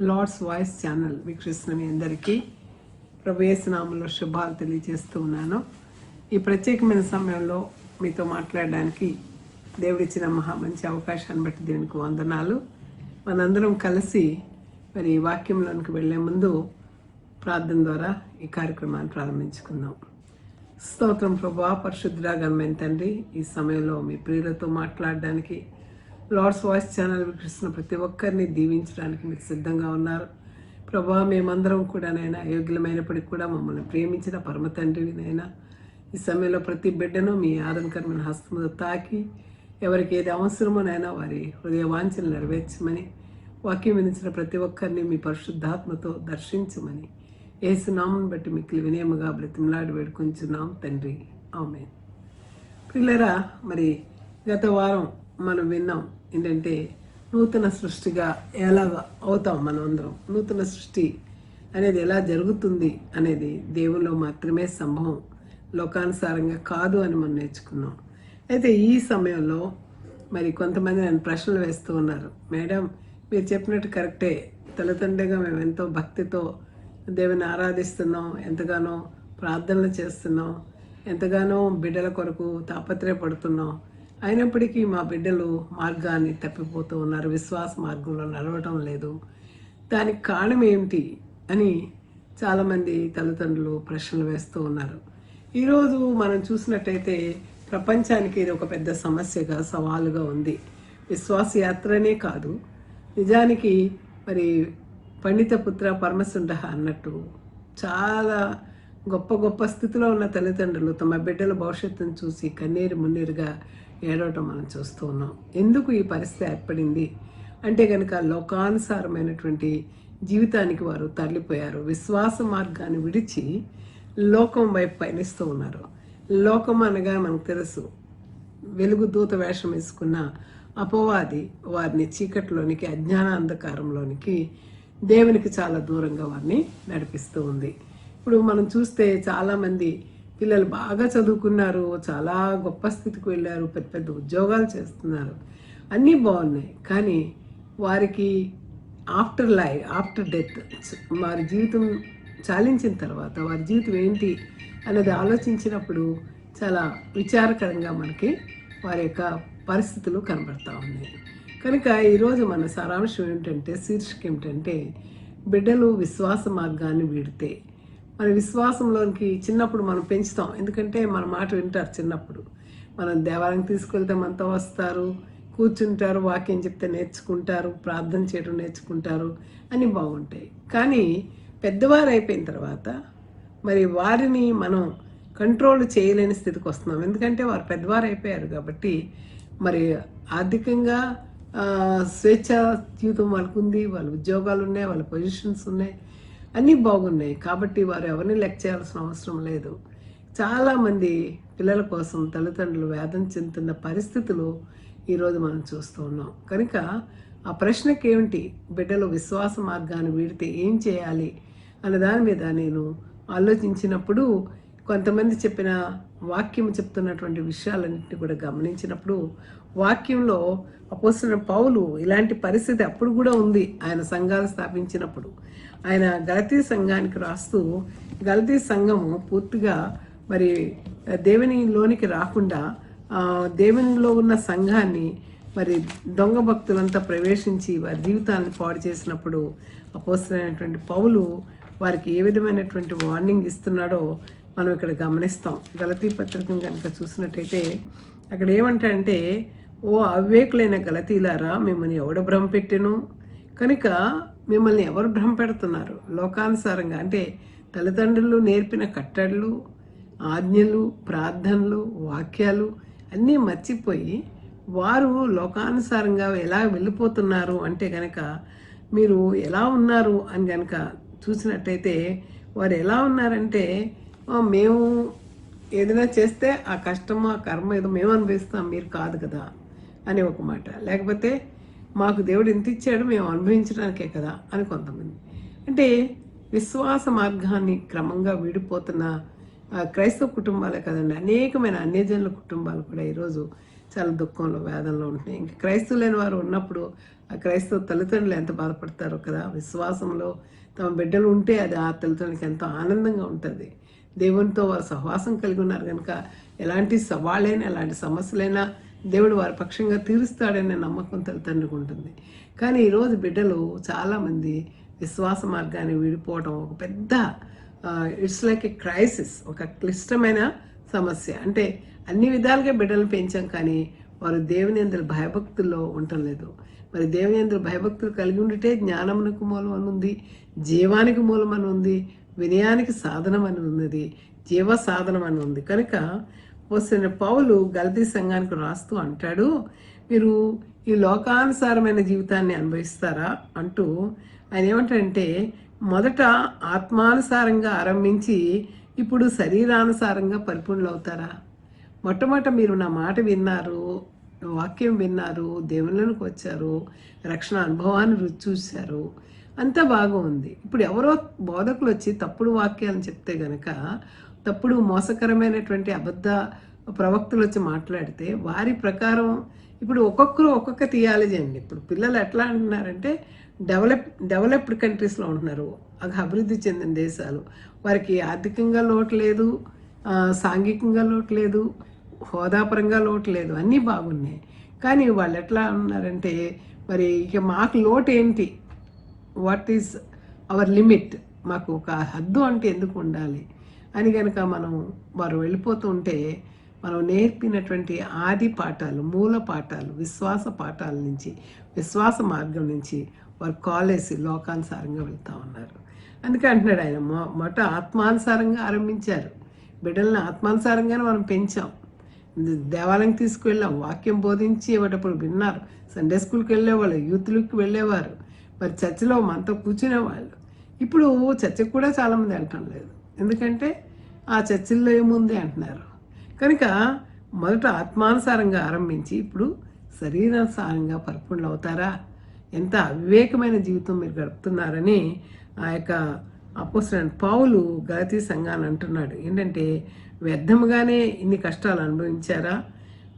Lord's voice channel వీక్షిస్తున్న మీ అందరికీ ప్రవేశనామంలో శుభాలు తెలియజేస్తూ ఉన్నాను. ఈ ప్రత్యేకమైన సమయంలో మీతో మాట్లాడడానికి దేవుడిచ్చిన మహా మంచి అవకాశాన్ని బట్టి దేవునికి వందనాలు. మనందరం కలిసి మరి ఈ వాక్యంలోనికి వెళ్ళే ముందు ప్రార్థన ద్వారా ఈ కార్యక్రమాన్ని ప్రారంభించుకుందాం. స్తోత్రం ప్రభా పరిశుద్ధుడా గణమైన తండ్రి ఈ సమయంలో మీ ప్రియులతో మాట్లాడడానికి లార్డ్స్ వాయిస్ ఛానల్ వీక్షిస్తున్న ప్రతి ఒక్కరిని దీవించడానికి మీరు సిద్ధంగా ఉన్నారు. ప్రభా మేమందరం కూడా నైనా యోగ్యులమైనప్పటికీ కూడా మమ్మల్ని ప్రేమించిన పరమ తండ్రినైనా ఈ సమయంలో ప్రతి బిడ్డను మీ ఆదరణకరమైన హస్తముతో తాకి ఎవరికి ఏది అవసరమోనైనా వారి హృదయ వాంఛలు నెరవేర్చమని వాక్యం విధించిన ప్రతి ఒక్కరిని మీ పరిశుద్ధాత్మతో దర్శించమని ఏసునామను బట్టి మిక్కిలి వినయముగా బ్రతిమలాడి వేడుకొంచున్నాం తండ్రి. ఆమె పిల్లరా మరి గత వారం మనం విన్నాం ఏంటంటే నూతన సృష్టిగా ఎలా అవుతాం మనం అందరం నూతన సృష్టి అనేది ఎలా జరుగుతుంది అనేది దేవుల్లో మాత్రమే సంభవం లోకానుసారంగా కాదు అని మనం నేర్చుకున్నాం. అయితే ఈ సమయంలో మరి కొంతమంది నన్ను ప్రశ్నలు వేస్తూ ఉన్నారు. మేడం మీరు చెప్పినట్టు కరెక్టే. తల్లిదండ్రిగా మేము ఎంతో భక్తితో దేవుని ఆరాధిస్తున్నాం ఎంతగానో ప్రార్థనలు చేస్తున్నాం ఎంతగానో బిడ్డల కొరకు తాపత్రయపడుతున్నాం. అయినప్పటికీ మా బిడ్డలు మార్గాన్ని తప్పిపోతూ ఉన్నారు. విశ్వాస మార్గంలో నడవటం లేదు. దానికి కారణం ఏమిటి అని చాలామంది తల్లిదండ్రులు ప్రశ్నలు వేస్తూ ఉన్నారు. ఈరోజు మనం చూసినట్టయితే ప్రపంచానికి ఇది ఒక పెద్ద సమస్యగా సవాలుగా ఉంది. విశ్వాస యాత్రనే కాదు. నిజానికి మరి పండిత పుత్ర పరమసుండ అన్నట్టు చాలా గొప్ప గొప్ప స్థితిలో ఉన్న తల్లిదండ్రులు తమ బిడ్డల భవిష్యత్తును చూసి కన్నీరు మున్నీరుగా ఏడవటం మనం చూస్తూ ఉన్నాం. ఎందుకు ఈ పరిస్థితి ఏర్పడింది? అంటే కనుక లోకానుసారమైనటువంటి జీవితానికి వారు తరలిపోయారు. విశ్వాస మార్గాన్ని విడిచి లోకం వైపు పయనిస్తూ ఉన్నారు. లోకం అనగా మనకు తెలుసు వెలుగు దూత వేషం వేసుకున్న అపవాది వారిని చీకట్లోనికి అజ్ఞాన అంధకారంలోనికి దేవునికి చాలా దూరంగా వారిని నడిపిస్తూ ఉంది. ఇప్పుడు మనం చూస్తే చాలామంది పిల్లలు బాగా చదువుకున్నారు చాలా గొప్ప స్థితికి వెళ్ళారు పెద్ద పెద్ద ఉద్యోగాలు చేస్తున్నారు. అన్నీ బాగున్నాయి. కానీ వారికి ఆఫ్టర్ లైఫ్ ఆఫ్టర్ డెత్ వారి జీవితం చాలించిన తర్వాత వారి జీవితం ఏంటి అన్నది ఆలోచించినప్పుడు చాలా విచారకరంగా మనకి వారి యొక్క పరిస్థితులు కనబడతా ఉన్నాయి. కనుక ఈరోజు మన సారాంశం ఏమిటంటే శీర్షిక ఏమిటంటే బిడ్డలు విశ్వాస మార్గాన్ని వీడితే. మన విశ్వాసంలోనికి చిన్నప్పుడు మనం పెంచుతాం. ఎందుకంటే మన మాట వింటారు చిన్నప్పుడు. మనం దేవాలయం తీసుకెళ్తే మనతో వస్తారు కూర్చుంటారు వాక్యం చెప్తే నేర్చుకుంటారు ప్రార్థన చేయడం నేర్చుకుంటారు అని బాగుంటాయి. కానీ పెద్దవారు అయిపోయిన తర్వాత మరి వారిని మనం కంట్రోల్ చేయలేని స్థితికి వస్తున్నాం. ఎందుకంటే వారు పెద్దవారు అయిపోయారు కాబట్టి మరి ఆర్థికంగా స్వేచ్ఛ జీవితం వాళ్ళకు ఉంది వాళ్ళ ఉద్యోగాలు ఉన్నాయి వాళ్ళ పొజిషన్స్ ఉన్నాయి. అన్నీ బాగున్నాయి. కాబట్టి వారు ఎవరిని లెక్క చేయాల్సిన అవసరం లేదు. చాలామంది పిల్లల కోసం తల్లిదండ్రులు వేదన చెందుతున్న పరిస్థితులు ఈరోజు మనం చూస్తూ ఉన్నాం. కనుక ఆ ప్రశ్నకి ఏమిటి? బిడ్డలు విశ్వాస మార్గాన్ని వీడితే ఏం చేయాలి? అనే దాని మీద నేను ఆలోచించినప్పుడు కొంతమంది చెప్పిన వాక్యం చెప్తున్నటువంటి విషయాలన్నింటినీ కూడా గమనించినప్పుడు వాక్యంలో అపోసిన పౌలు ఇలాంటి పరిస్థితి అప్పుడు కూడా ఉంది. ఆయన సంఘాలు స్థాపించినప్పుడు. ఆయన గలతీ సంఘానికి రాస్తూ గలతీ సంఘము పూర్తిగా మరి దేవునిలోనికి రాకుండా దేవునిలో ఉన్న సంఘాన్ని మరి దొంగ భక్తులంతా ప్రవేశించి వారి జీవితాన్ని పాడు చేసినప్పుడు అపోసరైనటువంటి పౌలు వారికి ఏ విధమైనటువంటి వార్నింగ్ ఇస్తున్నాడో మనం ఇక్కడ గమనిస్తాం. గలతీ పత్రికను కనుక చూసినట్టయితే అక్కడ ఏమంటాడంటే ఓ అవివేకులైన గలతీలారా మిమ్మల్ని ఎవడ భ్రమ పెట్టెను కనుక మిమ్మల్ని ఎవరు భ్రమ పెడుతున్నారు? లోకానుసారంగా అంటే తల్లిదండ్రులు నేర్పిన కట్టడలు ఆజ్ఞలు ప్రార్థనలు వాక్యాలు అన్నీ మర్చిపోయి వారు లోకానుసారంగా ఎలా వెళ్ళిపోతున్నారు అంటే కనుక మీరు ఎలా ఉన్నారు అని కనుక చూసినట్టయితే వారు ఎలా ఉన్నారంటే మేము ఏదైనా చేస్తే ఆ కష్టము ఆ కర్మ ఏదో మేము అనుభవిస్తాం మీరు కాదు కదా అని ఒక మాట. లేకపోతే మాకు దేవుడు ఇంత ఇచ్చాడు మేము అనుభవించడానికే కదా అని కొంతమంది. అంటే విశ్వాస మార్గాన్ని క్రమంగా విడిపోతున్న క్రైస్తవ కుటుంబాలే కదండి. అనేకమైన అన్యజనుల కుటుంబాలు కూడా ఈరోజు చాలా దుఃఖంలో వేదనలో ఉంటున్నాయి. ఇంకా క్రైస్తవు లేని వారు ఉన్నప్పుడు ఆ క్రైస్తవ తల్లిదండ్రులు ఎంత బాధపడతారో కదా. విశ్వాసంలో తమ బిడ్డలు ఉంటే అది ఆ తల్లిదండ్రులకు ఎంతో ఆనందంగా ఉంటుంది. దేవునితో వారు సహవాసం కలిగి ఉన్నారు కనుక ఎలాంటి సవాళ్ళైనా ఎలాంటి సమస్యలైనా దేవుడు వారి పక్షంగా తీరుస్తాడనే నమ్మకం తల్లిదండ్రులకు ఉంటుంది. కానీ ఈరోజు బిడ్డలు చాలామంది విశ్వాస మార్గాన్ని విడిపోవడం ఒక పెద్ద ఇట్స్ లైక్ ఎ క్రైసిస్ ఒక క్లిష్టమైన సమస్య. అంటే అన్ని విధాలుగా బిడ్డలు పెంచాం కానీ వారు దేవుని అందరి భయభక్తుల్లో ఉండటం లేదు. మరి దేవుని అందరి భయభక్తులు కలిగి ఉండితే జ్ఞానమునకు మూలం అని ఉంది జీవానికి మూలం అని ఉంది వినయానికి సాధనం అని ఉన్నది జీవ సాధనం అని ఉంది కనుక వస్తున్న పౌలు గలతీ సంఘానికి రాస్తూ అంటాడు మీరు ఈ లోకానుసారమైన జీవితాన్ని అనుభవిస్తారా? అంటూ ఆయన ఏమంటాడంటే మొదట ఆత్మానుసారంగా ఆరంభించి ఇప్పుడు శరీరానుసారంగా పరిపూర్ణులు అవుతారా మొట్టమొదట మీరు నా మాట విన్నారు వాక్యం విన్నారు దేవుళ్ళకి వచ్చారు రక్షణ అనుభవాన్ని రుచి చూశారు. అంతా బాగుంది. ఇప్పుడు ఎవరో బోధకులు వచ్చి తప్పుడు వాక్యాలను చెప్తే గనక తప్పుడు మోసకరమైనటువంటి అబద్ధ ప్రవక్తలు వచ్చి మాట్లాడితే వారి ప్రకారం ఇప్పుడు ఒక్కొక్కరు ఒక్కొక్క థియాలజీ అండి. ఇప్పుడు పిల్లలు ఎట్లా అంటున్నారంటే డెవలప్ డెవలప్డ్ కంట్రీస్లో ఉంటున్నారు. అది అభివృద్ధి చెందిన దేశాలు. వారికి ఆర్థికంగా లోటు లేదు సాంఘికంగా లోటు లేదు హోదాపరంగా లోటు లేదు. అన్నీ బాగున్నాయి. కానీ వాళ్ళు ఎట్లా ఉన్నారంటే మరి ఇక మాకు లోటు ఏంటి? వాట్ ఈస్ అవర్ లిమిట్ మాకు ఒక హద్దు అంటే ఎందుకు ఉండాలి? అని కనుక మనం వారు వెళ్ళిపోతూ ఉంటే మనం నేర్పినటువంటి ఆది పాఠాలు మూల పాఠాలు విశ్వాస పాఠాల నుంచి విశ్వాస మార్గం నుంచి వారు కాలేసి లోకానుసారంగా వెళ్తూ ఉన్నారు. అందుకే అంటున్నాడు ఆయన మొట ఆత్మానుసారంగా ఆరంభించారు. బిడ్డల్ని ఆత్మానుసారంగానే మనం పెంచాం. దేవాలయం తీసుకువెళ్ళాం వాక్యం బోధించి ఇవ్వటప్పుడు విన్నారు. సండే స్కూల్కి వెళ్ళేవాళ్ళు యూత్లకి వెళ్ళేవారు. మరి చర్చిలో మనతో కూర్చునేవాళ్ళు. ఇప్పుడు చర్చకు కూడా చాలామంది వెళ్ళటం లేదు. ఎందుకంటే ఆ చర్చిల్లో ఏముంది అంటున్నారు. కనుక మొదట ఆత్మానుసారంగా ఆరంభించి ఇప్పుడు శరీరానుసారంగా పరిపూర్ణులు అవుతారా ఎంత అవివేకమైన జీవితం మీరు గడుపుతున్నారని ఆ యొక్క అపోసరణ పావులు గలతీ సంఘాన్ని అంటున్నాడు. ఏంటంటే వ్యర్థముగానే ఇన్ని కష్టాలు అనుభవించారా?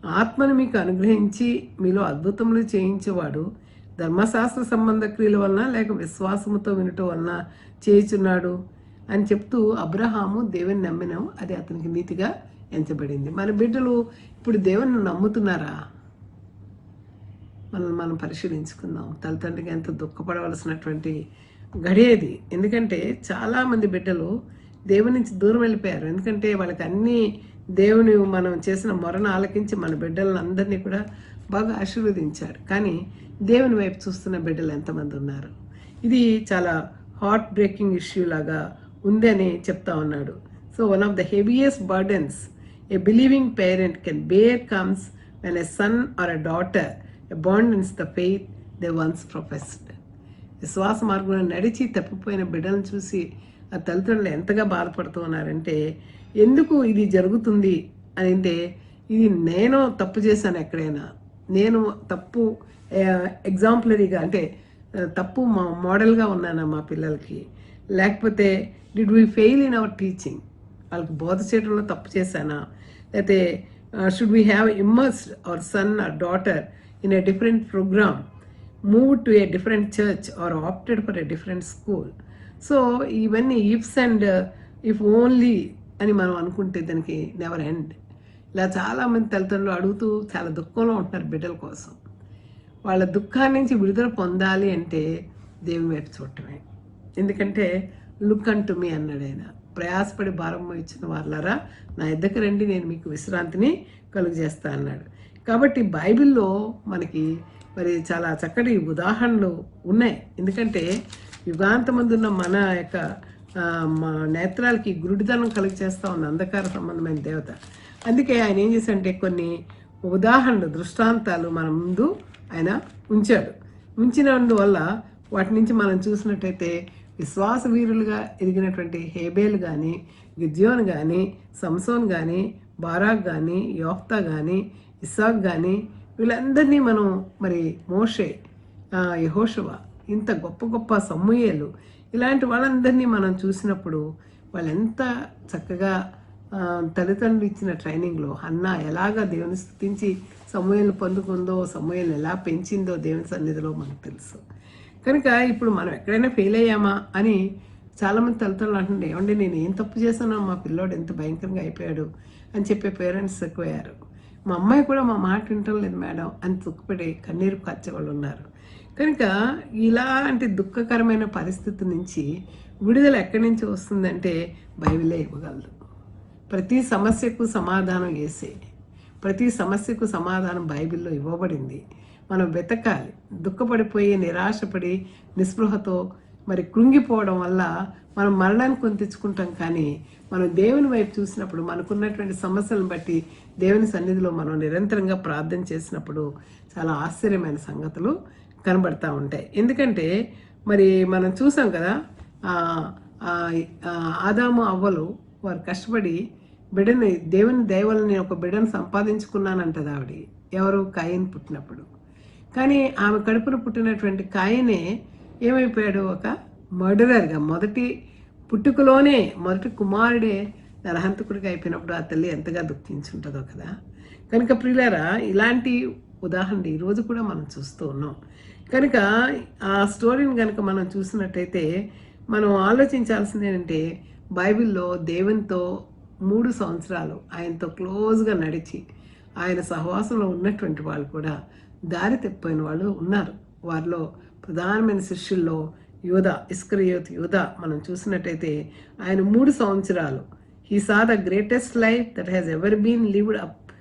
ఆత్మను మీకు అనుగ్రహించి మీలో అద్భుతములు చేయించేవాడు ధర్మశాస్త్ర సంబంధ క్రియల వలన లేక విశ్వాసముతో వినటం వలన చేయుచున్నాడు? అని చెప్తూ అబ్రహాము దేవుని నమ్మినాం అది అతనికి నీతిగా ఎంచబడింది. మన బిడ్డలు ఇప్పుడు దేవుని నమ్ముతున్నారా? మనల్ని మనం పరిశీలించుకుందాం. తల్లిదండ్రికి ఎంత దుఃఖపడవలసినటువంటి గడియేది ఎందుకంటే చాలామంది బిడ్డలు దేవుని నుంచి దూరం వెళ్ళిపోయారు. ఎందుకంటే వాళ్ళకి అన్ని దేవుని మనం చేసిన మొరను ఆలకించి మన బిడ్డలను అందరినీ కూడా బాగా ఆశీర్వదించారు. కానీ దేవుని వైపు చూస్తున్న బిడ్డలు ఎంతమంది ఉన్నారు? ఇది చాలా హార్ట్ బ్రేకింగ్ ఇష్యూ లాగా ఉంది అని చెప్తా ఉన్నాడు. So one of the heaviest burdens a believing parent can bear comes when a son or a daughter abandons the faith they once professed విశ్వాస మార్గంలో నడిచి తప్పిపోయిన బిడ్డలను చూసి ఆ తల్లిదండ్రులు ఎంతగా బాధపడుతూ ఉన్నారంటే ఎందుకు ఇది జరుగుతుంది అని అంటే ఇది నేను తప్పు చేశాను ఎక్కడైనా. నేను తప్పు ఎగ్జాంపులరీగా అంటే తప్పు మా మోడల్గా ఉన్నానా మా పిల్లలకి. లేకపోతే did we fail in our teaching వాళ్ళకి బోధ చేయడంలో తప్పు చేశానా? లేకపోతే should we have immerse our son or daughter in a different programme move to a different church or opted for a different school so ఇవన్నీ ఇఫ్స్ అండ్ ఇఫ్ ఓన్లీ అని మనం అనుకుంటే దానికి నెవర్ ఎండ్ ఇలా చాలామంది తల్లిదండ్రులు అడుగుతూ చాలా దుఃఖంలో ఉంటున్నారు బిడ్డల కోసం. వాళ్ళ దుఃఖాన్ని నుంచి విడుదల పొందాలి అంటే దేవుని వైపు చూడటమే. ఎందుకంటే లుక్ అంటు మీ అన్నాడు ఆయన. ప్రయాసపడి భారం ఇచ్చిన వాళ్ళారా నా ఇద్దరికి రండి నేను మీకు విశ్రాంతిని కలుగు చేస్తా అన్నాడు. కాబట్టి బైబిల్లో మనకి మరి చాలా చక్కటి ఉదాహరణలు ఉన్నాయి. ఎందుకంటే యుగాంతమందున్న మన యొక్క మా నేత్రాలకి గురుడితనం కలుగు చేస్తూ ఉన్న అంధకార సంబంధమైన దేవత. అందుకే ఆయన ఏం చేశాడంటే కొన్ని ఉదాహరణలు దృష్టాంతాలు మన ముందు ఆయన ఉంచాడు. ఉంచినందువల్ల వాటి నుంచి మనం చూసినట్టయితే విశ్వాస వీరులుగా ఎదిగినటువంటి హేబేల్ కానీ గిద్యోన్ కానీ సంసోన్ కానీ బారాక్ కానీ యోఫ్తా కానీ ఇసాక్ కానీ వీళ్ళందరినీ మనం మరి మోషే యహోషవ ఇంత గొప్ప గొప్ప సమూహలు ఇలాంటి వాళ్ళందరినీ మనం చూసినప్పుడు వాళ్ళు ఎంత చక్కగా తల్లిదండ్రులు ఇచ్చిన ట్రైనింగ్లో అన్న ఎలాగ దేవుని స్థుతించి సమూహలు పొందుకుందో సమూహలు ఎలా పెంచిందో దేవుని సన్నిధిలో మనకు తెలుసు. కనుక ఇప్పుడు మనం ఎక్కడైనా ఫెయిల్ అయ్యామా అని చాలామంది తల్లిదండ్రులు అంటుండే ఏమండి నేను ఏం తప్పు చేశానో? మా పిల్లోడు ఎంత భయంకరంగా అయిపోయాడు? అని చెప్పే పేరెంట్స్ ఎక్కువయ్యారు మా అమ్మాయి కూడా మా మాట వింటం లేదు మేడం. అని దుఃఖపడి కన్నీరు కార్చేవాళ్ళు ఉన్నారు. కనుక ఇలాంటి దుఃఖకరమైన పరిస్థితి నుంచి విడుదల ఎక్కడి నుంచి వస్తుందంటే బైబిలే ఇవ్వగలదు. ప్రతి సమస్యకు సమాధానం వేసే ప్రతి సమస్యకు సమాధానం బైబిల్లో ఇవ్వబడింది. మనం వెతకాలి. దుఃఖపడిపోయి నిరాశపడి నిస్పృహతో మరి కృంగిపోవడం వల్ల మనం మరణాన్ని కొని తెచ్చుకుంటాం కానీ మనం దేవుని వైపు చూసినప్పుడు మనకున్నటువంటి సమస్యలను బట్టి దేవుని సన్నిధిలో మనం నిరంతరంగా ప్రార్థన చేసినప్పుడు చాలా ఆశ్చర్యమైన సంగతులు కనబడతా ఉంటాయి. ఎందుకంటే మరి మనం చూసాం కదా ఆ, ఆదాము అవ్వలు వారు కష్టపడి బిడ్డని దేవుని దయవలని ఒక బిడ్డను సంపాదించుకున్నానంటది ఆవిడ. ఎవరు? కాయని పుట్టినప్పుడు. కానీ ఆమె కడుపున పుట్టినటువంటి కాయనే ఏమైపోయాడు? ఒక మర్డరర్గా మొదటి పుట్టుకలోనే మొదటి కుమారుడే నరహంతకుడిగా అయిపోయినప్పుడు ఆ తల్లి ఎంతగా దుఃఖించుంటుందో కదా. కనుక ప్రియులారా ఇలాంటి ఉదాహరణ ఈరోజు కూడా మనం చూస్తూ ఉన్నాం. కనుక ఆ స్టోరీని కనుక మనం చూసినట్టయితే మనం ఆలోచించాల్సింది ఏంటంటే బైబిల్లో దేవునితో మూడు సంవత్సరాలు ఆయనతో క్లోజ్గా నడిచి ఆయన సహవాసంలో ఉన్నటువంటి వాళ్ళు కూడా దారి తప్పిపోయిన వాళ్ళు ఉన్నారు. వారిలో ప్రధానమైన శిష్యుల్లో యోధ ఇస్క్రయోత్ యోధ మనం చూసినట్టయితే ఆయన మూడు సంవత్సరాలు. He saw the greatest life that has ever been lived up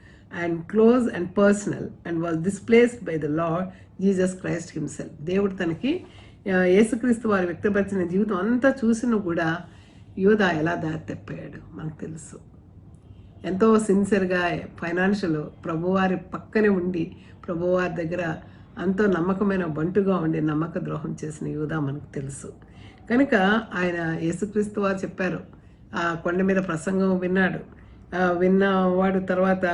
and close and personal and was displaced by the Lord Jesus Christ himself దేవుడు తనకి యేసుక్రీస్తు వారు వ్యక్తపరిచిన జీవితం అంతా చూసినా కూడా యోధ ఎలా దారి తప్పాడు? మనకు తెలుసు. ఎంతో సిన్సియర్గా ఫైనాన్షియల్ ప్రభువారి పక్కనే ఉండి ప్రభువారి దగ్గర అంతో నమ్మకమైన బంటుగా ఉండి నమ్మక ద్రోహం చేసిన యూదా మనకు తెలుసు. కనుక ఆయన యేసుక్రీస్తు వారు చెప్పారు ఆ కొండ మీద ప్రసంగం విన్నాడు. విన్నవాడు తర్వాత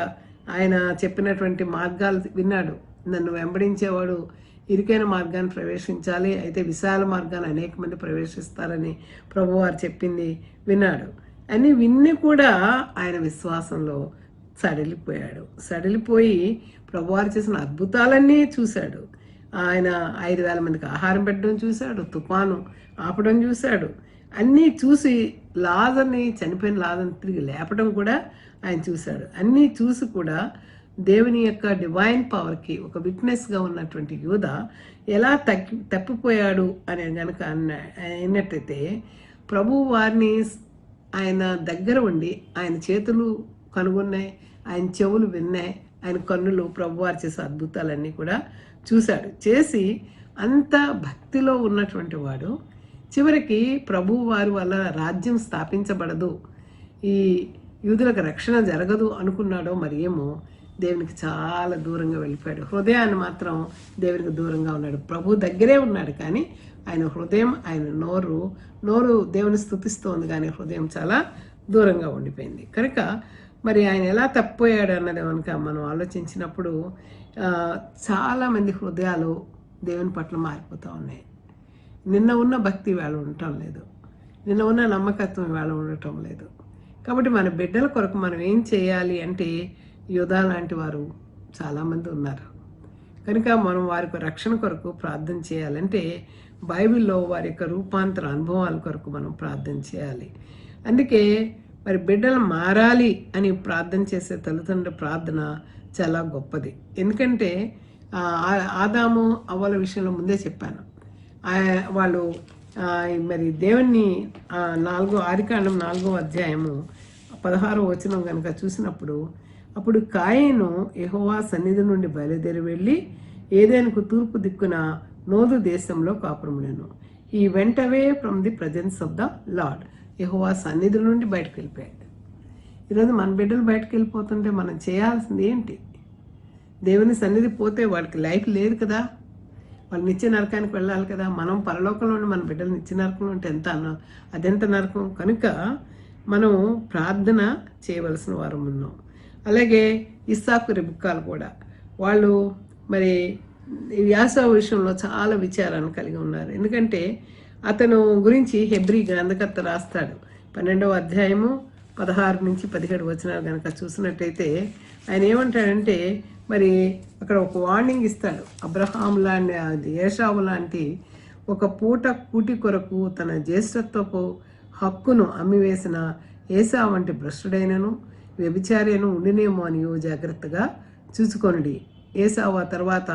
ఆయన చెప్పినటువంటి మార్గాలు విన్నాడు. నన్ను వెంబడించేవాడు ఇరుకైన మార్గాన్ని ప్రవేశించాలి అయితే విశాల మార్గాన్ని అనేక మంది ప్రవేశిస్తారని ప్రభువారు చెప్పింది విన్నాడు. అని విన్ని కూడా ఆయన విశ్వాసంలో సడలిపోయాడు. సడలిపోయి ప్రభువారు చేసిన అద్భుతాలన్నీ చూశాడు. ఆయన ఐదు వేల మందికి ఆహారం పెట్టడం చూశాడు తుఫాను ఆపడం చూశాడు. అన్నీ చూసి లాజర్ని చనిపోయిన లాజర్ని తిరిగి లేపడం కూడా ఆయన చూశాడు. అన్నీ చూసి కూడా దేవుని యొక్క డివైన్ పవర్కి ఒక విట్నెస్గా ఉన్నటువంటి యూద ఎలా తగ్గి తప్పిపోయాడు అని కనుక అన్న అయినట్టయితే ప్రభు వారిని ఆయన దగ్గర ఉండి ఆయన చేతులు కనుగొన్నాయి ఆయన చెవులు విన్నాయి ఆయన కన్నులు ప్రభువారు చేసే అద్భుతాలన్నీ కూడా చూశాడు. చేసి అంత భక్తిలో ఉన్నటువంటి వాడు చివరికి ప్రభు వారి వల్ల రాజ్యం స్థాపించబడదు ఈ యూదులకు రక్షణ జరగదు అనుకున్నాడో మరి ఏమో దేవునికి చాలా దూరంగా వెళ్ళిపోయాడు. హృదయాన్ని మాత్రం దేవునికి దూరంగా ఉన్నాడు. ప్రభు దగ్గరే ఉన్నాడు కానీ ఆయన హృదయం ఆయన నోరు నోరు దేవుని స్థుతిస్తోంది కానీ హృదయం చాలా దూరంగా ఉండిపోయింది. కనుక మరి ఆయన ఎలా తప్పిపోయాడు అన్నది కనుక మనం ఆలోచించినప్పుడు చాలామంది హృదయాలు దేవుని పట్ల మారిపోతూ ఉన్నాయి. నిన్న ఉన్న భక్తి వేళ ఉండటం లేదు. నిన్న ఉన్న నమ్మకత్వం వేళ ఉండటం లేదు. కాబట్టి మన బిడ్డల కొరకు మనం ఏం చేయాలి అంటే యోధా లాంటి వారు చాలామంది ఉన్నారు. కనుక మనం వారి రక్షణ కొరకు ప్రార్థన చేయాలంటే బైబిల్లో వారి యొక్క రూపాంతర అనుభవాల కొరకు మనం ప్రార్థన చేయాలి. అందుకే మరి బిడ్డలు మారాలి అని ప్రార్థన చేసే తల్లిదండ్రుల ప్రార్థన చాలా గొప్పది. ఎందుకంటే ఆ, ఆదాము అవ్వల విషయంలో ముందే చెప్పాను. వాళ్ళు మరి దేవుణ్ణి నాలుగో ఆదికాండం నాలుగో అధ్యాయము పదహారో వచనం కనుక చూసినప్పుడు అప్పుడు కాయను యహోవా సన్నిధి నుండి బయలుదేరి వెళ్ళి ఏదైనాకు తూర్పు దిక్కున నోదు దేశంలో కాపురముడెను ఈ వెంట away from the presence of the Lord యహోవా సన్నిధి నుండి బయటకు వెళ్ళిపోయాడు. ఈరోజు మన బిడ్డలు బయటకు వెళ్ళిపోతుంటే మనం చేయాల్సింది ఏంటి? దేవుని సన్నిధి పోతే వాడికి లైఫ్ లేదు కదా? వాళ్ళు నిత్య నరకానికి వెళ్ళాలి కదా? మనం పరలోకంలో ఉండి మన బిడ్డలు నిత్య నరకంలో ఉంటే ఎంత అన్న అదెంత నరకం? కనుక మనం ప్రార్థన చేయవలసిన వారం ఉన్నాం. అలాగే ఇస్సాకు రిబుక్కాలు కూడా. వాళ్ళు మరి ఈ వ్యాస విషయంలో చాలా విచారాన్ని కలిగి ఉన్నారు. ఎందుకంటే అతను గురించి హెబ్రి గ్రంథకర్త రాస్తాడు. పన్నెండవ అధ్యాయము పదహారు నుంచి పదిహేడు వచనాలు కనుక చూసినట్టయితే ఆయన ఏమంటాడంటే మరి అక్కడ ఒక వార్నింగ్ ఇస్తాడు. అబ్రహాం లాంటి ఏషావు లాంటి ఒక పూట కూటి కొరకు తన జ్యేష్ఠత్వపు హక్కును అమ్మివేసిన ఏసా వంటి భ్రష్టుడైనను వ్యభిచారేను ఉండినేమో అని జాగ్రత్తగా చూసుకొనుడి. ఏసావు ఆ తర్వాత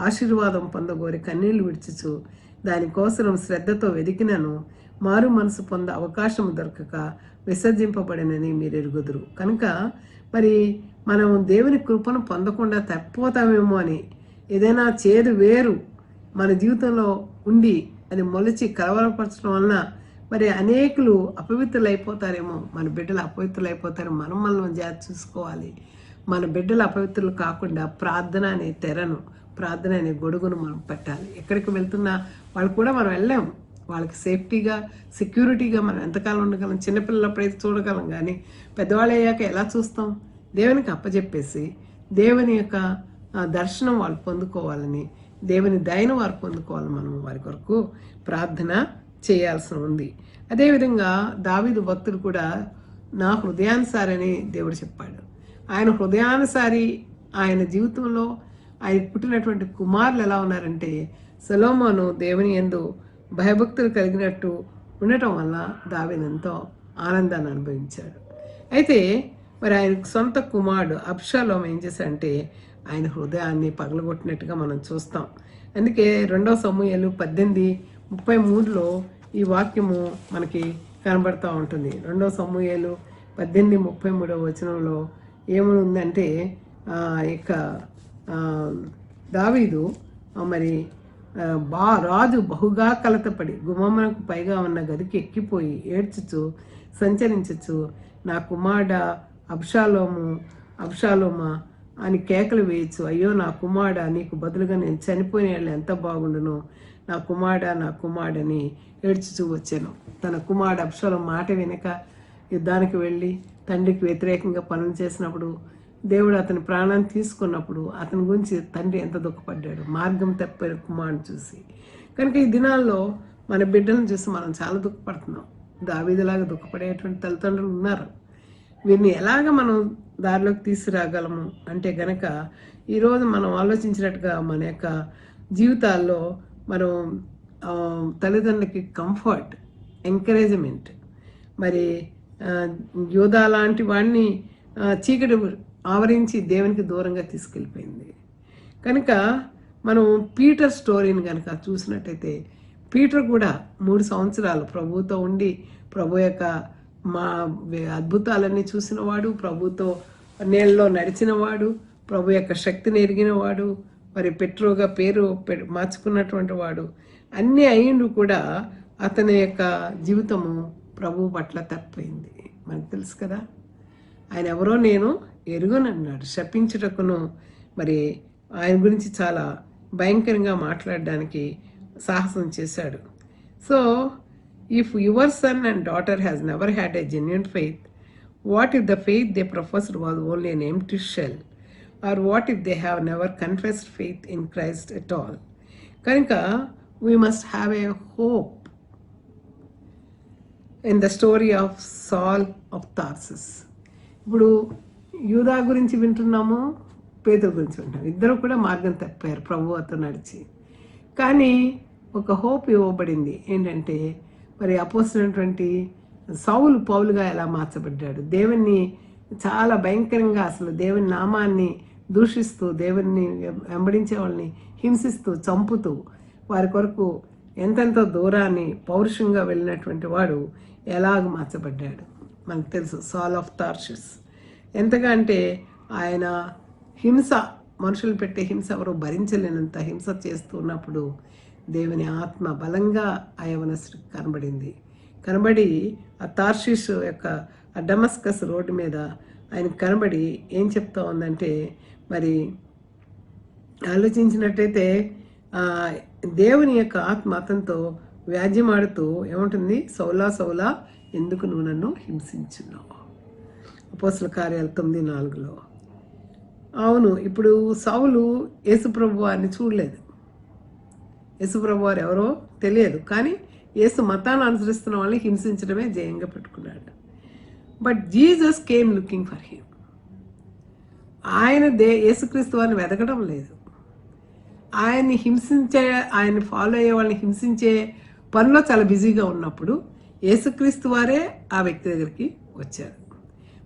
ఆశీర్వాదం పొందగోరి కన్నీళ్ళు విడిచుచు. దానికోసం శ్రద్ధతో వెదికినను. మారు మనసు పొంద అవకాశం దొరకక విసర్జింపబడినని మీరు ఎరుగుదురు కనుక మరి మనం దేవుని కృపను పొందకుండా తప్పిపోతామేమో అని ఏదైనా చేదు వేరు మన జీవితంలో ఉండి అది మొలిచి కలవరపరచడం వలన మరి అనేకులు అపవిత్రులు అయిపోతారేమో మన బిడ్డలు అపవిత్రులు అయిపోతారు మనం మనం జాగ్రత్త చూసుకోవాలి. మన బిడ్డలు అపవిత్రులు కాకుండా ప్రార్థన అనే తెరను ప్రార్థన అనే గొడుగును మనం పెట్టాలి. ఎక్కడికి వెళ్తున్నా వాళ్ళు కూడా మనం వెళ్ళాము వాళ్ళకి సేఫ్టీగా సెక్యూరిటీగా మనం ఎంతకాలం ఉండగలం? చిన్నపిల్లలప్పుడైతే చూడగలం కానీ పెద్దవాళ్ళు అయ్యాక ఎలా చూస్తాం? దేవునికి అప్పచెప్పేసి దేవుని యొక్క దర్శనం వాళ్ళు పొందుకోవాలని దేవుని దయను వారు పొందుకోవాలని మనం వారి కొరకు ప్రార్థన చేయాల్సి ఉంది. అదేవిధంగా దావిదు భక్తుడు కూడా నా హృదయానుసారని దేవుడు చెప్పాడు. ఆయన హృదయానుసారి ఆయన జీవితంలో ఆయన పుట్టినటువంటి కుమారులు ఎలా ఉన్నారంటే సలోమోను దేవుని ఎందు భయభక్తులు కలిగినట్టు ఉండటం వల్ల దావీదు ఎంతో ఆనందాన్ని అనుభవించాడు. అయితే మరి ఆయన సొంత కుమారుడు అప్షాలోం ఏం చేశాడంటే ఆయన హృదయాన్ని పగలగొట్టినట్టుగా మనం చూస్తాం. అందుకే రెండో సమూహలు పద్దెనిమిది ముప్పై మూడులో ఈ వాక్యము మనకి కనబడుతూ ఉంటుంది. రెండో సమూహలు పద్దెనిమిది ముప్పై మూడో వచనంలో ఏముందంటే ఆ, ఇక దావీదు మరి బా రాజు బహుగా కలతపడి గుమ్మమ్మకు పైగా ఉన్న గదికి ఎక్కిపోయి ఏడ్చుచు సంచరించచ్చు నా కుమారుడ అబ్షాలోము అబ్షాలోమా అని కేకలు వేయచ్చు. అయ్యో నా కుమారుడ నీకు బదులుగా నేను చనిపోయిన వాళ్ళు ఎంత బాగుండును? నా కుమారుడ నా కుమారుడని ఏడ్చుచూ వచ్చాను. తన కుమారుడు అబ్షాలం మాట వెనక యుద్ధానికి వెళ్ళి తండ్రికి వ్యతిరేకంగా పనులు చేసినప్పుడు దేవుడు అతని ప్రాణాన్ని తీసుకున్నప్పుడు అతని గురించి తండ్రి ఎంత దుఃఖపడ్డాడు. మార్గం తప్పిన కుమారుని చూసి. కనుక ఈ దినాల్లో మన బిడ్డలను చూసి మనం చాలా దుఃఖపడుతున్నాం. దావీదిలాగా దుఃఖపడేటువంటి తల్లిదండ్రులు ఉన్నారు. వీరిని ఎలాగ మనం దారిలోకి తీసుకురాగలము అంటే గనక ఈరోజు మనం ఆలోచించినట్టుగా మన యొక్క జీవితాల్లో మనం తల్లిదండ్రులకి కంఫర్ట్ ఎంకరేజ్మెంట్ మరి యోధా లాంటి వాడిని చీకటి ఆవరించి దేవునికి దూరంగా తీసుకెళ్ళిపోయింది. కనుక మనం పీటర్ స్టోరీని కనుక చూసినట్టయితే పీటర్ కూడా మూడు సంవత్సరాలు ప్రభుతో ఉండి ప్రభు యొక్క మా అద్భుతాలన్నీ చూసినవాడు ప్రభుతో నీళ్ళలో నడిచినవాడు ప్రభు యొక్క శక్తిని ఎరిగినవాడు మరి పెట్రోగా పేరు పె- మార్చుకున్నటువంటి వాడు. అన్నీ అయ్యిండు కూడా అతని యొక్క జీవితము ప్రభు పట్ల తప్పిపోయింది. మనకు తెలుసు కదా? ఆయన ఎవరో నేను ఎరుగునన్నాడు. శపించుటకును మరి ఆయన గురించి చాలా భయంకరంగా మాట్లాడడానికి సాహసం చేశాడు. So if your son and daughter has never had a genuine faith what if the faith they professed was only an empty shell or what if they have never confessed faith in Christ at all కనుక we must have a hope in the story of Saul of Tarsus ఇప్పుడు యూదా గురించి వింటున్నాము పేదల గురించి వింటున్నాము. ఇద్దరు కూడా మార్గం తప్పారు ప్రభు అతను నడిచి. కానీ ఒక హోప్ ఇవ్వబడింది. ఏంటంటే మరి అపోసినటువంటి సౌలు పౌలుగా ఎలా మార్చబడ్డాడు? దేవుణ్ణి చాలా భయంకరంగా అసలు దేవుని నామాన్ని దూషిస్తూ దేవుణ్ణి వెంబడించే వాళ్ళని హింసిస్తూ చంపుతూ వారి కొరకు ఎంతెంతో దూరాన్ని పౌరుషంగా వెళ్ళినటువంటి వాడు ఎలాగ మార్చబడ్డాడు? మనకు తెలుసు సాల్ ఆఫ్ తార్షస్. ఎంతగా అంటే ఆయన హింస మనుషులు పెట్టే హింస ఎవరు భరించలేనంత హింస చేస్తూ ఉన్నప్పుడు దేవుని ఆత్మ బలంగా ఆ కనబడింది. కనబడి ఆ తార్షిష్ యొక్క ఆ డమస్కస్ రోడ్డు మీద ఆయన కనబడి ఏం చెప్తా ఉందంటే మరి ఆలోచించినట్టయితే దేవుని యొక్క ఆత్మ అతనితో వ్యాజ్యమాడుతూ ఏముంటుంది? సౌలా సౌలా ఎందుకు నువ్వు నన్ను హింసించున్నావు? అపోసల కార్యాలు తొమ్మిది నాలుగులో. అవును ఇప్పుడు సౌలు యేసుప్రభు వారిని చూడలేదు. యేసుప్రభు వారు ఎవరో తెలియదు కానీ యేసు మతాన్ని అనుసరిస్తున్న వాళ్ళని హింసించడమే జయంగా పెట్టుకున్నాడు. But Jesus came looking for him ఆయన దే యేసుక్రీస్తు వారిని వెతకడం లేదు. ఆయన్ని హింసించే ఆయన్ని ఫాలో అయ్యే వాళ్ళని హింసించే పనిలో చాలా బిజీగా ఉన్నప్పుడు యేసుక్రీస్తు వారే ఆ వ్యక్తి దగ్గరికి వచ్చారు.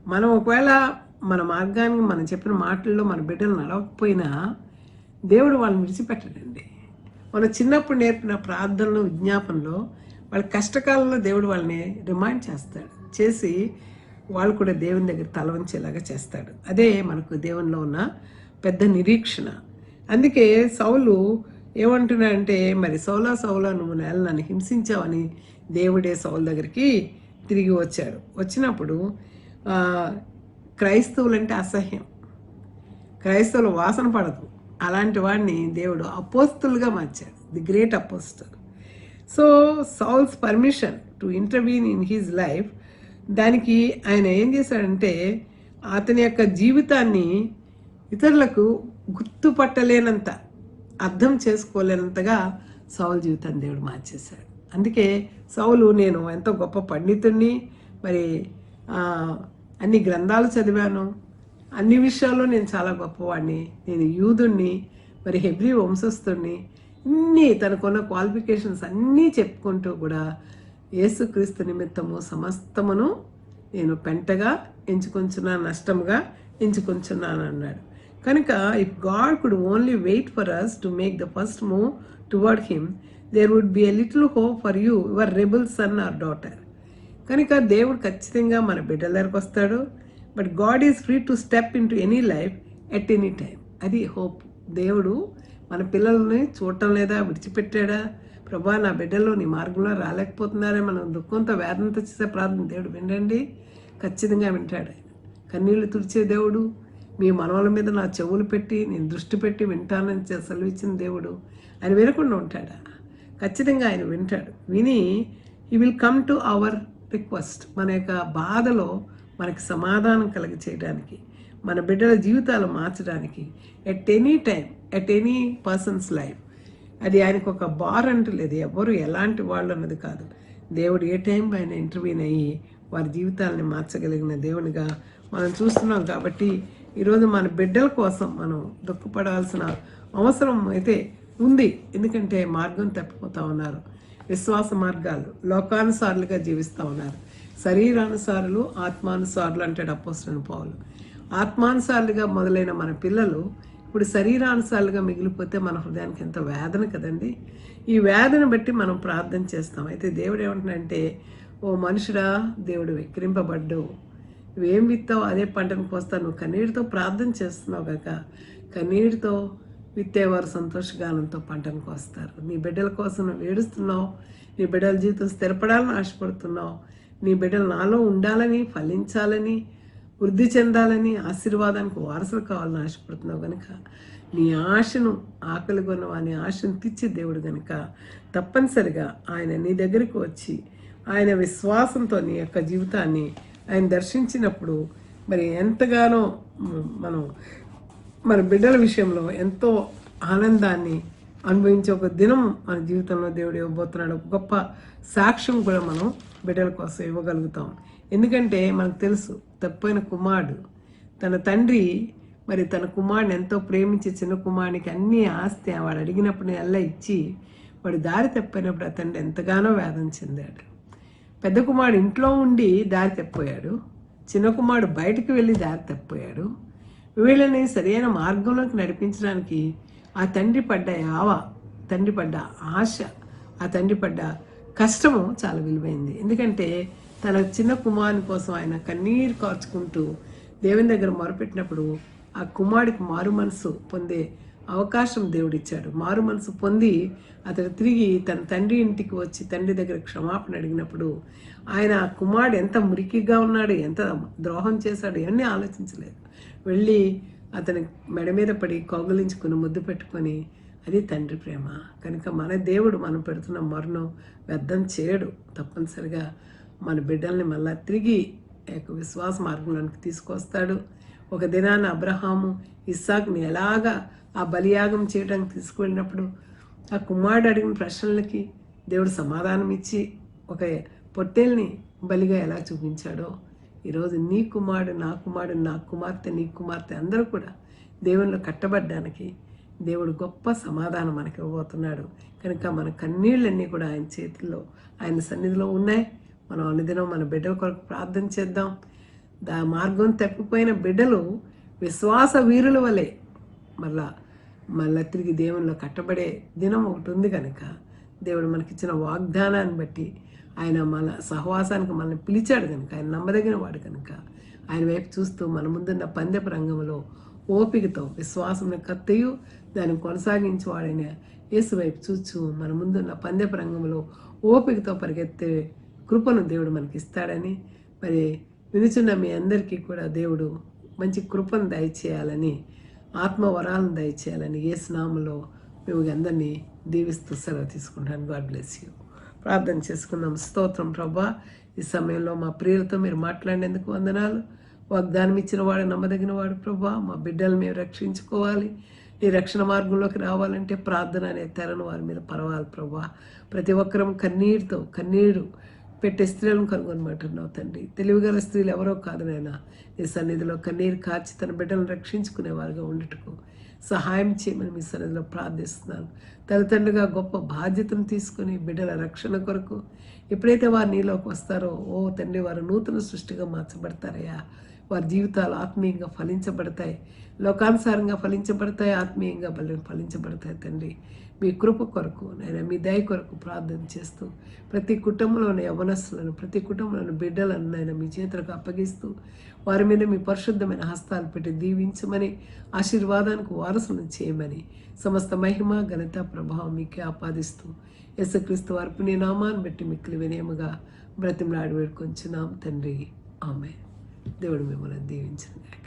మనం ఒకవేళ మన మార్గానికి మనం చెప్పిన మాటల్లో మన బిడ్డలు నడవకపోయినా దేవుడు వాళ్ళని విడిచిపెట్టడండి. మనం చిన్నప్పుడు నేర్పిన ప్రార్థనలు విజ్ఞాపనలో వాళ్ళ కష్టకాలంలో దేవుడు వాళ్ళని రిమైండ్ చేస్తాడు. చేసి వాళ్ళు కూడా దేవుని దగ్గర తల వంచేలాగా చేస్తాడు. అదే మనకు దేవునిలో ఉన్న పెద్ద నిరీక్షణ. అందుకే సౌలు ఏమంటున్నాడంటే మరి సౌలా సౌలా నువ్వు నేల నన్ను హింసించావని దేవుడే సౌల దగ్గరికి తిరిగి వచ్చాడు. వచ్చినప్పుడు క్రైస్తవులంటే అసహ్యం. క్రైస్తవులు వాసన పడదు. అలాంటి వాడిని దేవుడు అపోస్తులుగా మార్చాడు. The great apostle. So Saul's permission to intervene in his life దానికి ఆయన ఏం చేశాడంటే అతని యొక్క జీవితాన్ని ఇతరులకు గుర్తుపట్టలేనంత అర్థం చేసుకోలేనంతగా సౌలు జీవితాన్ని దేవుడు మార్చేశాడు. అందుకే సౌలు నేను ఎంతో గొప్ప పండితుడిని మరి అన్ని గ్రంథాలు చదివాను. అన్ని విషయాల్లో నేను చాలా గొప్పవాడిని. నేను యూదుణ్ణి మరి హెబ్రి వంశస్థుణ్ణి ఇన్ని తనకున్న క్వాలిఫికేషన్స్ అన్నీ చెప్పుకుంటూ కూడా యేసుక్రీస్తు నిమిత్తము సమస్తమును నేను పెంటగా ఎంచుకొంచున్నాను నష్టముగా ఎంచుకొంచున్నాను అన్నాడు. కనుక if God could only wait for us to make the first move toward him there would be a little hope for you your rebel son or daughter కనుక దేవుడు ఖచ్చితంగా మన బిడ్డల దగ్గరకు వస్తాడు. But God is free to step into any life at any time అది hope. దేవుడు మన పిల్లల్ని చూడటం లేదా విడిచిపెట్టాడా? ప్రభా నా బిడ్డలు నీ మార్గంలో రాలేకపోతున్నారే. మనం దుఃఖంతో వేదనతో చేసే ప్రార్థన దేవుడు వినండి. ఖచ్చితంగా వింటాడు ఆయన. కన్నీళ్ళు తుడిచే దేవుడు. మీ మనవల మీద నా చెవులు పెట్టి నేను దృష్టి పెట్టి వింటానని సెలవు ఇచ్చిన దేవుడు ఆయన వినకుండా ఉంటాడా? ఖచ్చితంగా ఆయన వింటాడు. విని he will come to our request మన యొక్క బాధలో మనకి సమాధానం కలిగి చేయడానికి మన బిడ్డల జీవితాలు మార్చడానికి at any time at any person's life అది ఆయనకు ఒక బార్ అంటూ లేదు. ఎవరు ఎలాంటి వాళ్ళు అన్నది కాదు. దేవుడు ఏ టైం ఆయన ఇంటర్వ్యూన్ అయ్యి వారి జీవితాలని మార్చగలిగిన దేవునిగా మనం చూస్తున్నాం కాబట్టి ఈరోజు మన బిడ్డల కోసం మనం దుఃఖపడాల్సిన అవసరం అయితే ఉంది. ఎందుకంటే మార్గం తప్పిపోతా ఉన్నారు. విశ్వాస మార్గాలు లోకానుసారులుగా జీవిస్తూ ఉన్నారు. శరీరానుసారులు ఆత్మానుసారులు అంటాడు అపోస్తున్న పావులు ఆత్మానుసారులుగా మొదలైన మన పిల్లలు ఇప్పుడు శరీరానుసారులుగా మిగిలిపోతే మన హృదయానికి ఎంత వేదన కదండి? ఈ వేదన బట్టి మనం ప్రార్థన చేస్తాం. అయితే దేవుడు ఏమంటున్నాడంటే ఓ మనుషుడా దేవుడు విక్రింపబడ్డు నువ్వేం విత్తావు అదే పంటను కోస్తావు నువ్వు కన్నీటితో ప్రార్థన చేస్తున్నావు కాక కన్నీటితో విత్తేవారు సంతోషగానంతో పంటను కోస్తారు నీ బిడ్డల కోసం నువ్వు ఏడుస్తున్నావు. నీ బిడ్డల జీవితం స్థిరపడాలని ఆశపడుతున్నావు. నీ బిడ్డలు నాలో ఉండాలని ఫలించాలని వృద్ధి చెందాలని ఆశీర్వాదానికి వారసులు కావాలని ఆశపడుతున్నావు కనుక నీ ఆశను ఆకలి కొన్న వాని ఆశను తెచ్చి దేవుడు కనుక తప్పనిసరిగా ఆయన నీ దగ్గరికి వచ్చి ఆయన విశ్వాసంతో నీ యొక్క జీవితాన్ని ఆయన దర్శించినప్పుడు మరి ఎంతగానో మనం మన బిడ్డల విషయంలో ఎంతో ఆనందాన్ని అనుభవించే ఒక దినం మన జీవితంలో దేవుడు ఇవ్వబోతున్నాడు. ఒక గొప్ప సాక్ష్యం కూడా మనం బిడ్డల కోసం ఇవ్వగలుగుతాం. ఎందుకంటే మనకు తెలుసు తప్పైన కుమారుడు. తన తండ్రి మరి తన కుమారుని ఎంతో ప్రేమించే చిన్న కుమారునికి అన్ని ఆస్తి వాడు అడిగినప్పుడు ఎల్లా ఇచ్చి వాడు దారి తప్పినప్పుడు ఆ తండ్రి ఎంతగానో వేదన చెందాడు. పెద్ద కుమారుడు ఇంట్లో ఉండి దారి తప్పిపోయాడు చిన్న కుమారుడు బయటకు వెళ్ళి దారి తప్పిపోయాడు వీళ్ళని సరైన మార్గంలోకి నడిపించడానికి ఆ తండ్రి పడ్డ యావ తండ్రి పడ్డ ఆశ ఆ తండ్రి పడ్డ కష్టము చాలా విలువైంది. ఎందుకంటే తన చిన్న కుమారుని కోసం ఆయన కన్నీరు కార్చుకుంటూ దేవుని దగ్గర మొరపెట్టినప్పుడు ఆ కుమారుడికి మారు మనసు పొందే అవకాశం దేవుడిచ్చాడు. మారు మనసు పొంది అతడు తిరిగి తన తండ్రి ఇంటికి వచ్చి తండ్రి దగ్గర క్షమాపణ అడిగినప్పుడు ఆయన ఆ కుమారుడు ఎంత మురికిగా ఉన్నాడు ఎంత ద్రోహం చేశాడు ఇవన్నీ ఆలోచించలేదు. వెళ్ళి అతని మెడ మీద పడి కౌగులించుకుని ముద్దు పెట్టుకొని అది తండ్రి ప్రేమ. కనుక మన దేవుడు మనం పెడుతున్న మరణం వ్యర్థం చేయడు. తప్పనిసరిగా మన బిడ్డల్ని మళ్ళా తిరిగి యొక్క విశ్వాస మార్గంలోనికి తీసుకొస్తాడు. ఒక దినాన అబ్రహాము ఇస్సాక్ని ఎలాగా ఆ బలియాగం చేయడానికి తీసుకువెళ్ళినప్పుడు ఆ కుమారుడు అడిగిన ప్రశ్నలకి దేవుడు సమాధానం ఇచ్చి ఒక పొట్టేల్ని బలిగా ఎలా చూపించాడో ఈరోజు నీ కుమారుడు నా కుమారుడు నా కుమార్తె నీ కుమార్తె అందరూ కూడా దేవునిలో కట్టబడ్డానికి దేవుడు గొప్ప సమాధానం మనకి ఇవ్వబోతున్నాడు. కనుక మన కన్నీళ్ళన్నీ కూడా ఆయన చేతుల్లో ఆయన సన్నిధిలో ఉన్నాయి. మనం అనుదినం మన బిడ్డల కొరకు ప్రార్థన చేద్దాం. దా మార్గం తప్పిపోయిన బిడ్డలు విశ్వాస వీరుల వలె మళ్ళా మళ్ళా తిరిగి దేవునిలో కట్టబడే దినం ఒకటి ఉంది కనుక దేవుడు మనకిచ్చిన వాగ్దానాన్ని బట్టి ఆయన మన సహవాసానికి మనల్ని పిలిచాడు కనుక ఆయన నమ్మదగిన వాడు కనుక ఆయన వైపు చూస్తూ మన ముందున్న పందెపు రంగంలో ఓపికతో విశ్వాసం కత్తయు దాన్ని కొనసాగించేవాడైన యేసు వైపు చూచు మన ముందున్న పందెపు రంగంలో ఓపికతో పరిగెత్తే కృపను దేవుడు మనకి ఇస్తాడని మరి వినుచున్న మీ అందరికీ కూడా దేవుడు మంచి కృపను దయచేయాలని ఆత్మవరాలను దయచేయాలని ఏ స్నామంలో మేము అందరినీ దీవిస్తూ సెలవు తీసుకుంటాను గాడ్ బ్లెస్ యూ. ప్రార్థన చేసుకుందాం. స్తోత్రం ప్రభా. ఈ సమయంలో మా ప్రియులతో మీరు మాట్లాడినందుకు వందనాలు. వాగ్దానం ఇచ్చిన వాడు నమ్మదగిన వాడు ప్రభా. మా బిడ్డలు మేము రక్షించుకోవాలి. నీ రక్షణ మార్గంలోకి రావాలంటే ప్రార్థన అనే తెరను వారి మీద పర్వాలి ప్రభా. ప్రతి ఒక్కరం కన్నీరుతో కన్నీరు పెట్టే స్త్రీలను కనుగొనమంటున్నావు తండ్రి. తెలివిగల స్త్రీలు ఎవరో కాదు నాయన. నీ సన్నిధిలో కన్నీరు కార్చి తన బిడ్డలను రక్షించుకునే వారుగా ఉండటకు. సహాయం చేయమని మీ సన్నిధిలో ప్రార్థిస్తున్నాను. తల్లిదండ్రులుగా గొప్ప బాధ్యతను తీసుకుని బిడ్డల రక్షణ కొరకు ఎప్పుడైతే వారు నీలోకి వస్తారో ఓ తండ్రి వారు నూతన సృష్టిగా మార్చబడతారయ్యా. వారి జీవితాలు ఆత్మీయంగా ఫలించబడతాయి. లోకానుసారంగా ఫలించబడతాయి ఆత్మీయంగా ఫలించబడతాయి తండ్రి. మీ కృప కొరకు నేను మీ దయ కొరకు ప్రార్థన చేస్తూ ప్రతి కుటుంబంలోని యవనస్తులను ప్రతి కుటుంబంలోని బిడ్డలను నేను మీ చేతులకు అప్పగిస్తూ వారి మీద మీ పరిశుద్ధమైన హస్తాలు పెట్టి దీవించమని ఆశీర్వాదానికి వారసులను చేయమని సమస్త మహిమ ఘనత ప్రభావం మీకే ఆపాదిస్తూ యేసుక్రీస్తు వారి నీ నామాన్ని బట్టి మిక్కిలి వినయముగా బ్రతిమలాడి వేడుకొంచున్నాం తండ్రి. ఆమె దేవుడు మిమ్మల్ని దీవించిన